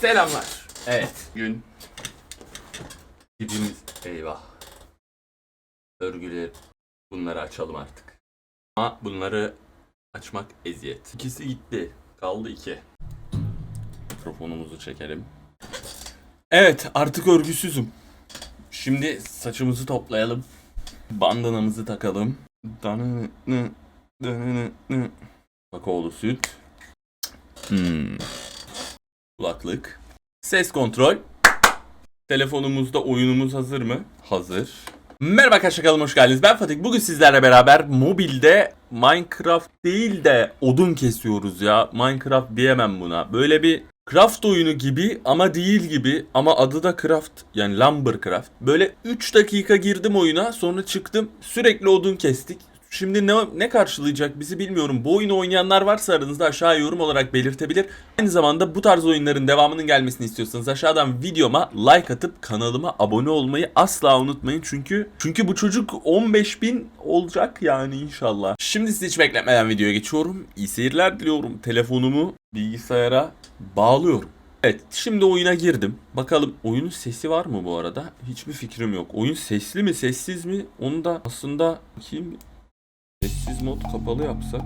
Selamlar. Evet. Gün. Dibimiz. Eyvah. Örgüleri. Bunları açalım artık. Ama bunları açmak eziyet. İkisi gitti. Kaldı iki. Mikrofonumuzu çekelim. Evet artık örgüsüzüm. Şimdi saçımızı toplayalım. Bandanamızı takalım. Danını, danını, Kakaolu süt. Hmm. Kulaklık. Ses kontrol. Telefonumuzda oyunumuz hazır mı? Hazır. Merhaba arkadaşlar hoş geldiniz. Ben Fatih. Bugün sizlerle beraber mobilde Minecraft değil de odun kesiyoruz ya. Minecraft diyemem buna. Böyle bir craft oyunu gibi ama değil gibi ama adı da craft yani lumbercraft. Böyle 3 dakika girdim oyuna sonra çıktım sürekli odun kestik. Şimdi ne, ne karşılayacak bizi bilmiyorum. Bu oyunu oynayanlar varsa aranızda aşağı yorum olarak belirtebilir. Aynı zamanda bu tarz oyunların devamının gelmesini istiyorsanız aşağıdan videoma like atıp kanalıma abone olmayı asla unutmayın. Çünkü çünkü bu çocuk 15.000 olacak yani inşallah. Şimdi sizi hiç bekletmeden videoya geçiyorum. İyi seyirler diliyorum. Telefonumu bilgisayara bağlıyorum. Evet şimdi oyuna girdim. Bakalım oyunun sesi var mı bu arada? Hiçbir fikrim yok. Oyun sesli mi sessiz mi? Onu da aslında kim Sessiz mod kapalı yapsak.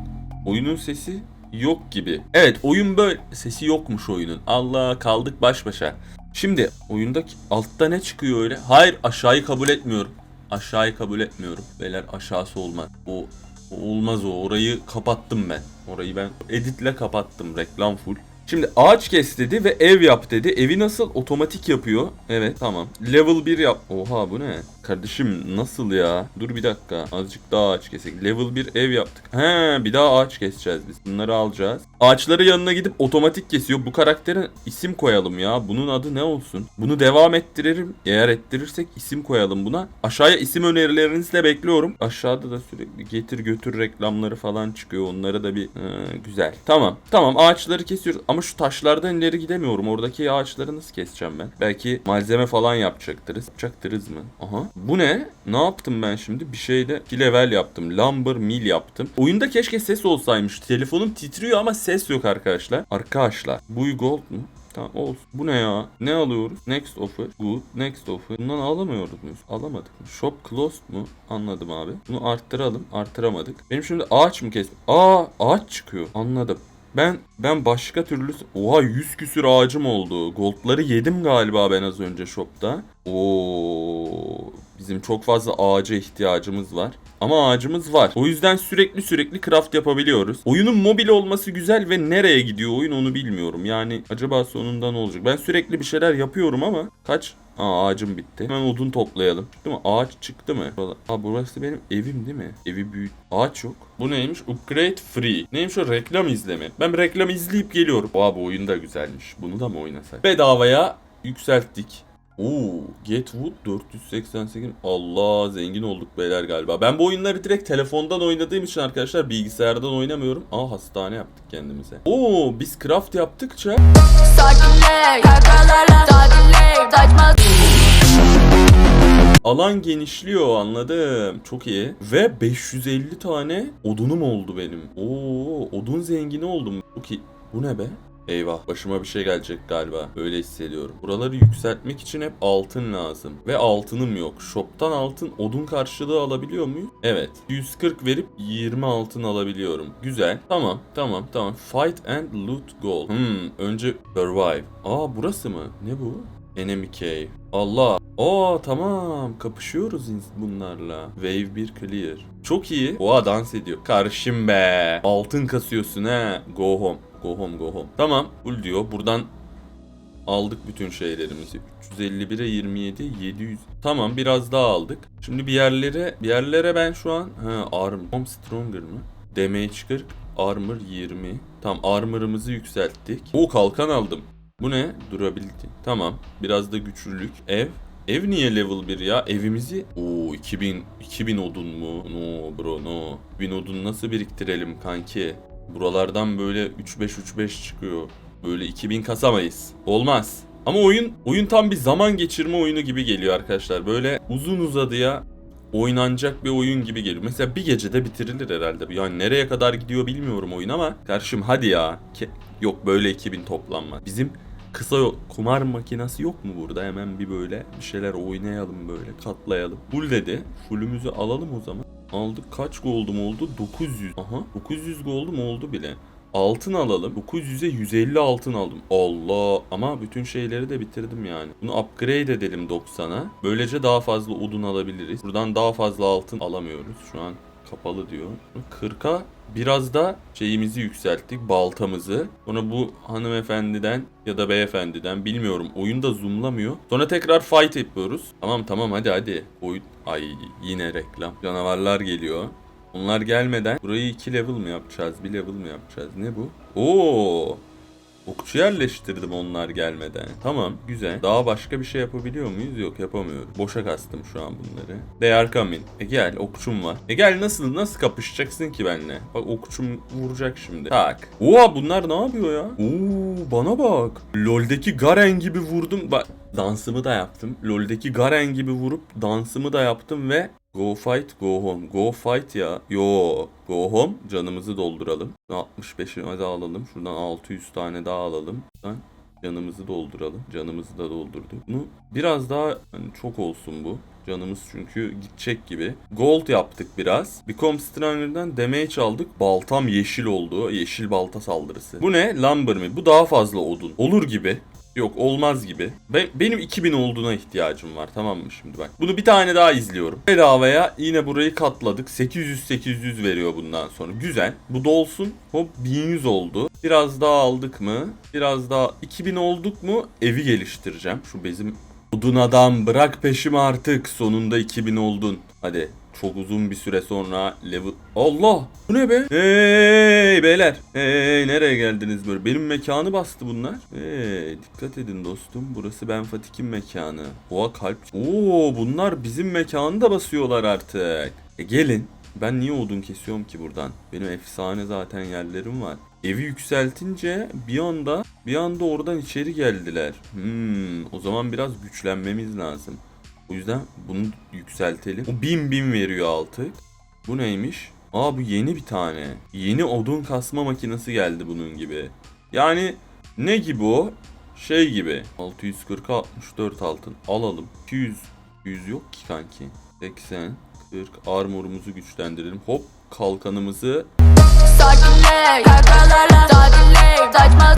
Oyunun sesi yok gibi. Evet oyun böyle. Sesi yokmuş oyunun. Allah kaldık baş başa. Şimdi oyundaki altta ne çıkıyor öyle? Hayır aşağıyı kabul etmiyorum. Aşağıyı kabul etmiyorum. Beyler aşağısı olmaz. O, o olmaz o. Orayı kapattım ben. Orayı ben editle kapattım. Reklam full. Şimdi ağaç kes dedi ve ev yap dedi. Evi nasıl? Otomatik yapıyor. Evet tamam. Level 1 yap. Oha bu ne? Kardeşim nasıl ya? Dur bir dakika. Azıcık daha ağaç kesek. Level 1 ev yaptık. He bir daha ağaç keseceğiz biz. Bunları alacağız. Ağaçları yanına gidip otomatik kesiyor. Bu karaktere isim koyalım ya. Bunun adı ne olsun? Bunu devam ettiririm. Eğer ettirirsek isim koyalım buna. Aşağıya isim önerilerinizi de bekliyorum. Aşağıda da sürekli getir götür reklamları falan çıkıyor. Onları da bir He, güzel. Tamam. Tamam ağaçları kesiyoruz. Ama şu taşlardan ileri gidemiyorum. Oradaki ağaçları nasıl keseceğim ben? Belki malzeme falan yapacaktırız. Yapacaktırız mı? Aha. Bu ne? Ne yaptım ben şimdi? Bir şeyde 2 level yaptım. Lumber mill yaptım. Oyunda keşke ses olsaymış. Telefonum titriyor ama ses yok arkadaşlar. Arkadaşlar. Bu gold mu? Tamam olsun. Bu ne ya? Ne alıyoruz? Next offer. Good. Next offer. Bundan alamıyoruz muyuz? Alamadık mı? Shop closed mu? Anladım abi. Bunu arttıralım. Arttıramadık. Benim şimdi ağaç mı kes? Aa ağaç çıkıyor. Anladım. Ben ben başka türlü oha 100 küsür ağacım oldu. Goldları yedim galiba ben az önce shopta. Oo bizim çok fazla ağaca ihtiyacımız var. Ama ağacımız var. O yüzden sürekli sürekli craft yapabiliyoruz. Oyunun mobil olması güzel ve nereye gidiyor oyun onu bilmiyorum. Yani acaba sonunda ne olacak? Ben sürekli bir şeyler yapıyorum ama kaç Aa ağacım bitti. Hemen odun toplayalım. Değil mi? Ağaç çıktı mı? Aa burası benim evim değil mi? Evi büyük. Ağaç yok. Bu neymiş? Upgrade free. Neymiş o? Reklam izleme. Ben reklam izleyip geliyorum. Oha bu oyun da güzelmiş. Bunu da mı oynasak? Bedavaya yükselttik. Oo, Get Wood 488. Allah zengin olduk beyler galiba. Ben bu oyunları direkt telefondan oynadığım için arkadaşlar bilgisayardan oynamıyorum. Aa hastane yaptık kendimize. Oo biz craft yaptıkça Kakalarla Saçma Alan genişliyor anladım. Çok iyi. Ve 550 tane odunum oldu benim. Oo, odun zengini oldum. Çok iyi. Bu ne be? Eyvah başıma bir şey gelecek galiba. Öyle hissediyorum. Buraları yükseltmek için hep altın lazım. Ve altınım yok. Shop'tan altın odun karşılığı alabiliyor muyum? Evet. 140 verip 20 altın alabiliyorum. Güzel. Tamam tamam tamam. Fight and loot gold. Hmm önce survive. Aa burası mı? Ne bu? Enemy cave. Allah. Aa tamam kapışıyoruz bunlarla. Wave 1 clear. Çok iyi. Oha dans ediyor. Karşım be. Altın kasıyorsun he. Go home. Go home go home. Tamam. Full diyor. Buradan aldık bütün şeylerimizi. 351'e 27 700. Tamam biraz daha aldık. Şimdi bir yerlere bir yerlere ben şu an ha arm home stronger mı? Damage 40 armor 20. Tamam armor'ımızı yükselttik. O kalkan aldım. Bu ne? Durability. Tamam. Biraz da güçlülük. Ev. Ev niye level 1 ya? Evimizi... Oo 2000, 2000 odun mu? No bro no. 1000 odun nasıl biriktirelim kanki? Buralardan böyle 3-5-3-5 çıkıyor. Böyle 2000 kasamayız. Olmaz. Ama oyun oyun tam bir zaman geçirme oyunu gibi geliyor arkadaşlar. Böyle uzun uzadıya oynanacak bir oyun gibi geliyor. Mesela bir gecede bitirilir herhalde. Yani nereye kadar gidiyor bilmiyorum oyun ama karşım hadi ya. Ke- Yok böyle 2000 toplanma. Bizim kısa yol kumar makinesi yok mu burada? Hemen bir böyle bir şeyler oynayalım böyle katlayalım. Full dedi. Fullümüzü alalım o zaman. Aldık kaç gold'um oldu? 900. Aha 900 gold'um oldu bile. Altın alalım. 900'e 150 altın aldım. Allah ama bütün şeyleri de bitirdim yani. Bunu upgrade edelim 90'a. Böylece daha fazla odun alabiliriz. Buradan daha fazla altın alamıyoruz. Şu an kapalı diyor. 40'a biraz da şeyimizi yükselttik. Baltamızı. Sonra bu hanımefendiden ya da beyefendiden bilmiyorum. Oyunda zoomlamıyor. Sonra tekrar fight yapıyoruz. Tamam tamam hadi hadi. Oyun... Ay yine reklam. Canavarlar geliyor. Onlar gelmeden burayı 2 level mi yapacağız? 1 level mi yapacağız? Ne bu? Oo! Okçu yerleştirdim onlar gelmeden. Tamam güzel. Daha başka bir şey yapabiliyor muyuz? Yok yapamıyoruz. Boşa kastım şu an bunları. They are coming. E gel okçum var. E gel nasıl nasıl kapışacaksın ki benimle? Bak okçum vuracak şimdi. Tak. Oha bunlar ne yapıyor ya? Oo bana bak. LoL'deki Garen gibi vurdum. Bak dansımı da yaptım. LoL'deki Garen gibi vurup dansımı da yaptım ve Go fight, go home. Go fight ya. Yo. Go home. Canımızı dolduralım. 65'i hadi alalım. Şuradan 600 tane daha alalım. Şuradan canımızı dolduralım. Canımızı da doldurduk. Bunu biraz daha hani çok olsun bu. Canımız çünkü gidecek gibi. Gold yaptık biraz. Become Stranger'dan damage aldık. Baltam yeşil oldu. Yeşil balta saldırısı. Bu ne? Lumber mi? Bu daha fazla odun. Olur gibi. Yok olmaz gibi. Ben, benim 2000 olduğuna ihtiyacım var tamam mı şimdi bak. Bunu bir tane daha izliyorum. Bedavaya yine burayı katladık. 800-800 veriyor bundan sonra. Güzel. Bu dolsun. Hop 1100 oldu. Biraz daha aldık mı? Biraz daha 2000 olduk mu? Evi geliştireceğim. Şu bezim Odun adam bırak peşimi artık. Sonunda 2000 oldun. Hadi çok uzun bir süre sonra level... Allah! Bu ne be? Hey beyler! Hey nereye geldiniz böyle? Benim mekanı bastı bunlar. Hey dikkat edin dostum. Burası Ben Fatik'in mekanı. Oha kalp... Oo bunlar bizim mekanı da basıyorlar artık. E gelin. Ben niye odun kesiyorum ki buradan? Benim efsane zaten yerlerim var. Evi yükseltince bir anda bir anda oradan içeri geldiler. Hmm, o zaman biraz güçlenmemiz lazım. O yüzden bunu yükseltelim. O bin bin veriyor artık. Bu neymiş? Aa bu yeni bir tane. Yeni odun kasma makinesi geldi bunun gibi. Yani ne gibi o? Şey gibi. 640 64 altın. Alalım. 200 100 yok ki kanki. 80 40 armorumuzu güçlendirelim. Hop kalkanımızı Sakinleş Kakalarla sakinleş Saçma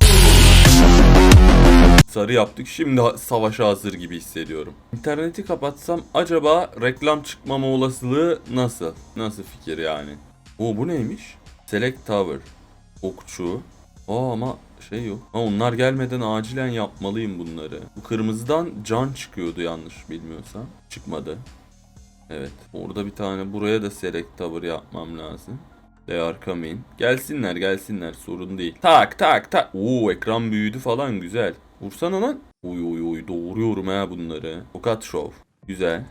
sarı yaptık. Şimdi savaşa hazır gibi hissediyorum. İnterneti kapatsam acaba reklam çıkmama olasılığı nasıl? Nasıl fikir yani? O bu neymiş? Select Tower. Okçu. Aa ama şey yok. Ha, onlar gelmeden acilen yapmalıyım bunları. Bu kırmızıdan can çıkıyordu yanlış bilmiyorsam. Çıkmadı. Evet. Orada bir tane buraya da select tower yapmam lazım. They are coming. Gelsinler gelsinler sorun değil. Tak tak tak. Oo ekran büyüdü falan güzel. Vursana lan. Oy oy oy doğruyorum ha bunları. Tokat show. Güzel.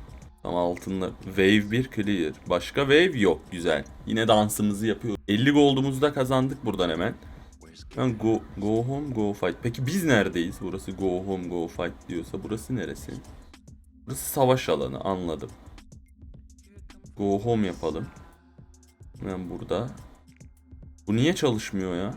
Ama altında wave 1 clear. Başka wave yok. Güzel. Yine dansımızı yapıyoruz. 50 gold'umuzu da kazandık buradan hemen. Ben go, go home go fight. Peki biz neredeyiz? Burası go home go fight diyorsa burası neresi? Burası savaş alanı anladım. Go home yapalım. Hemen burada. Bu niye çalışmıyor ya?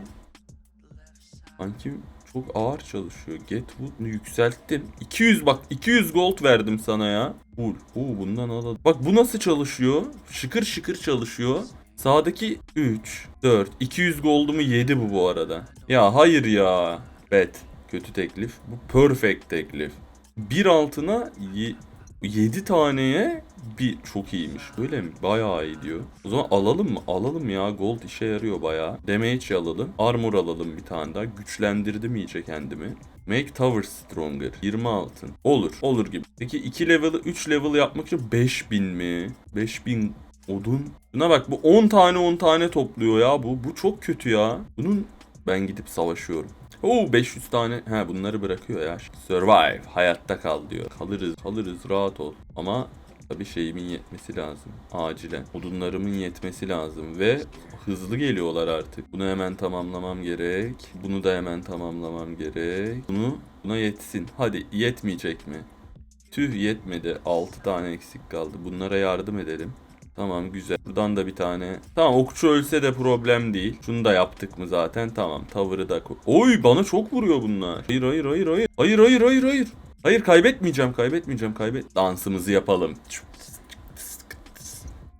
Sanki çok ağır çalışıyor. Get wood yükselttim. 200 bak 200 gold verdim sana ya. Full. Oo bundan alalım. Bak bu nasıl çalışıyor? Şıkır şıkır çalışıyor. Sağdaki 3, 4, 200 goldumu yedi bu bu arada. Ya hayır ya. Bet. Kötü teklif. Bu perfect teklif. Bir altına 7 taneye bir çok iyiymiş. Öyle mi? Bayağı iyi diyor. O zaman alalım mı? Alalım ya. Gold işe yarıyor bayağı. Damage alalım. Armor alalım bir tane daha. Güçlendirdim iyice kendimi. Make tower stronger. 20 altın. Olur. Olur gibi. Peki 2 level'ı 3 level yapmak için 5000 mi? 5000 odun. Buna bak bu 10 tane 10 tane topluyor ya bu. Bu çok kötü ya. Bunun ben gidip savaşıyorum. Oo 500 tane. He bunları bırakıyor ya. Survive. Hayatta kal diyor. Kalırız. Kalırız. Rahat ol. Ama tabii şeyimin yetmesi lazım. Acilen. Odunlarımın yetmesi lazım. Ve hızlı geliyorlar artık. Bunu hemen tamamlamam gerek. Bunu da hemen tamamlamam gerek. Bunu buna yetsin. Hadi yetmeyecek mi? Tüh yetmedi. 6 tane eksik kaldı. Bunlara yardım edelim. Tamam güzel. Buradan da bir tane. Tamam okçu ölse de problem değil. Şunu da yaptık mı zaten? Tamam. Tavırı da. Oy bana çok vuruyor bunlar. Hayır hayır hayır hayır. Hayır hayır hayır hayır. Hayır kaybetmeyeceğim kaybetmeyeceğim kaybet. Dansımızı yapalım.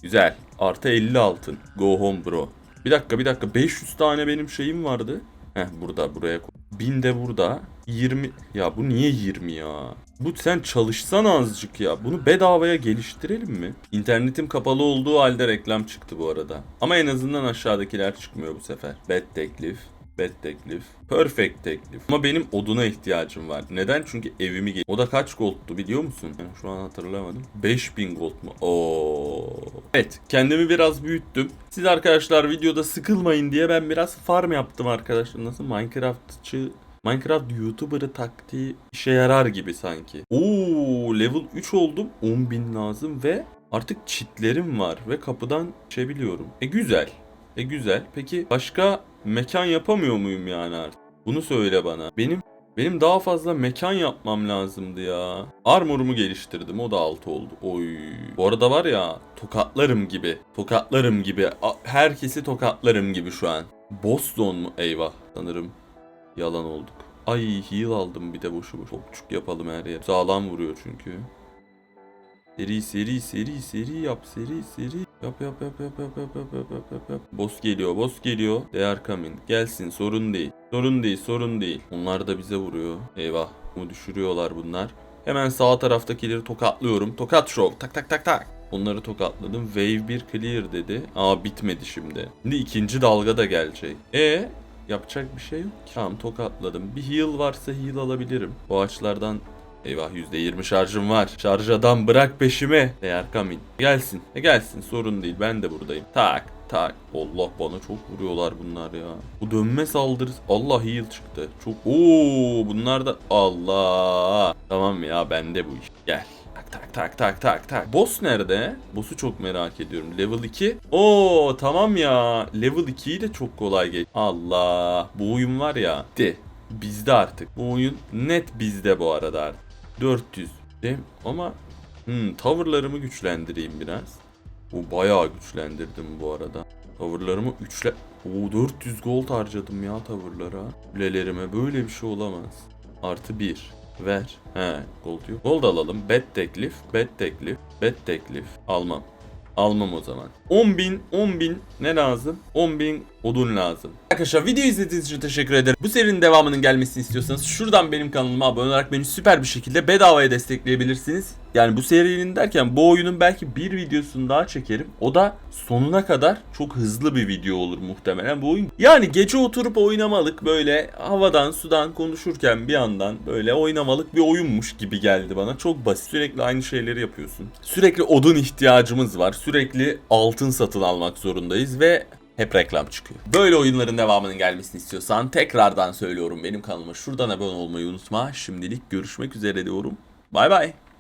Güzel. Artı 50 altın. Go home bro. Bir dakika bir dakika. 500 tane benim şeyim vardı. Heh burada buraya koy. 1000 de burada. 20. Ya bu niye 20 ya? Bu sen çalışsan azıcık ya. Bunu bedavaya geliştirelim mi? İnternetim kapalı olduğu halde reklam çıktı bu arada. Ama en azından aşağıdakiler çıkmıyor bu sefer. Bad teklif. Bad teklif. Perfect teklif. Ama benim oduna ihtiyacım var. Neden? Çünkü evimi gel. O da kaç goldtu biliyor musun? Ben şu an hatırlamadım. 5000 gold mu? Oo. Evet, kendimi biraz büyüttüm. Siz arkadaşlar videoda sıkılmayın diye ben biraz farm yaptım arkadaşlar. Nasıl Minecraftçı Minecraft YouTuber'ı taktiği işe yarar gibi sanki. Oo, level 3 oldum. 10.000 lazım ve artık çitlerim var ve kapıdan geçebiliyorum. E güzel. E güzel. Peki başka mekan yapamıyor muyum yani artık? Bunu söyle bana. Benim benim daha fazla mekan yapmam lazımdı ya. Armor'umu geliştirdim. O da 6 oldu. Oy. Bu arada var ya tokatlarım gibi. Tokatlarım gibi. Herkesi tokatlarım gibi şu an. Boston mu? Eyvah. Sanırım yalan olduk. Ay heal aldım bir de boşu boş. Topçuk yapalım her yer. Sağlam vuruyor çünkü. Seri seri seri seri yap seri seri. Yap yap yap yap yap yap yap yap yap yap. Boss geliyor boss geliyor. They are coming. Gelsin sorun değil. Sorun değil sorun değil. Onlar da bize vuruyor. Eyvah. Bunu düşürüyorlar bunlar. Hemen sağ taraftakileri tokatlıyorum. Tokat show. Tak tak tak tak. Onları tokatladım. Wave 1 clear dedi. Aa bitmedi şimdi. Şimdi ikinci dalga da gelecek. E yapacak bir şey yok ki. Tamam tokatladım. Bir heal varsa heal alabilirim. Bu ağaçlardan Eyvah %20 şarjım var. Şarj adam bırak peşime. Eğer coming. Gelsin. E gelsin sorun değil ben de buradayım. Tak tak. Allah bana çok vuruyorlar bunlar ya. Bu dönme saldırısı. Allah heal çıktı. Çok. Oo bunlar da. Allah. Tamam ya bende bu iş. Gel. Tak tak tak tak tak tak. Boss nerede? Boss'u çok merak ediyorum. Level 2. Oo tamam ya. Level 2'yi de çok kolay geç. Allah. Bu oyun var ya. De. Bizde artık. Bu oyun net bizde bu arada artık. 400. Değil mi? Ama hmm, tavırlarımı güçlendireyim biraz. Bu bayağı güçlendirdim bu arada. Tavırlarımı üçle... Oo 400 gold harcadım ya tavırlara. Kulelerime böyle bir şey olamaz. Artı 1. Ver. He gold yok. Gold alalım. Bet teklif. Bet teklif. Bet teklif. Almam. Almam o zaman. 10.000 10.000 ne lazım? 10.000 odun lazım. Arkadaşlar video izlediğiniz için teşekkür ederim. Bu serinin devamının gelmesini istiyorsanız şuradan benim kanalıma abone olarak beni süper bir şekilde bedavaya destekleyebilirsiniz. Yani bu serinin derken bu oyunun belki bir videosunu daha çekerim. O da sonuna kadar çok hızlı bir video olur muhtemelen bu oyun. Yani gece oturup oynamalık böyle havadan sudan konuşurken bir yandan böyle oynamalık bir oyunmuş gibi geldi bana. Çok basit. Sürekli aynı şeyleri yapıyorsun. Sürekli odun ihtiyacımız var. Sürekli altın satın almak zorundayız ve hep reklam çıkıyor. Böyle oyunların devamının gelmesini istiyorsan tekrardan söylüyorum benim kanalıma şuradan abone olmayı unutma. Şimdilik görüşmek üzere diyorum. Bay bay.